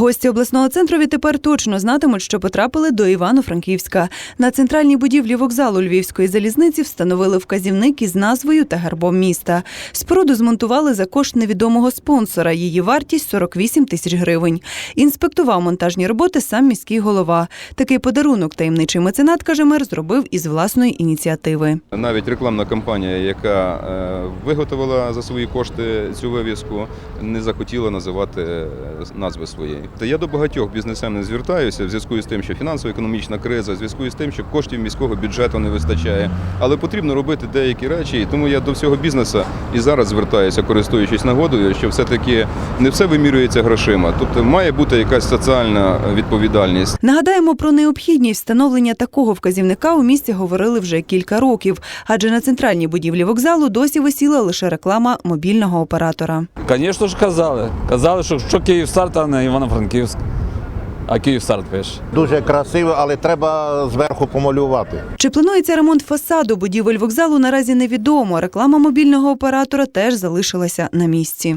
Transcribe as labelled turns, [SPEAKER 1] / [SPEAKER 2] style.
[SPEAKER 1] Гості обласного центру відтепер точно знатимуть, що потрапили до Івано-Франківська. На центральній будівлі вокзалу Львівської залізниці встановили вказівник із назвою та гербом міста. Споруду змонтували за кошт невідомого спонсора. Її вартість 48 тисяч гривень. Інспектував монтажні роботи сам міський голова. Такий подарунок таємничий меценат, каже мер, зробив із власної ініціативи.
[SPEAKER 2] Навіть рекламна кампанія, яка е, виготовила за свої кошти цю вивіску, не захотіла називати е, назви своєї. Та я до багатьох бізнесмен звертаюся в зв'язку з тим, що фінансово-економічна криза, в зв'язку з тим, що коштів міського бюджету не вистачає. Але потрібно робити деякі речі, і тому я до всього бізнесу і зараз звертаюся, користуючись нагодою, що все-таки не все вимірюється грошима. Тобто має бути якась соціальна відповідальність.
[SPEAKER 1] Нагадаємо про необхідність встановлення такого вказівника у місті говорили вже кілька років, адже на центральній будівлі вокзалу досі висіла лише реклама мобільного оператора.
[SPEAKER 3] Звісно ж, казали. Казали, що, що Київстар, а не Івано-Франківськ. А Київстар пише.
[SPEAKER 4] Дуже красиво, але треба зверху помалювати.
[SPEAKER 1] Чи планується ремонт фасаду будівель вокзалу наразі невідомо. Реклама мобільного оператора теж залишилася на місці.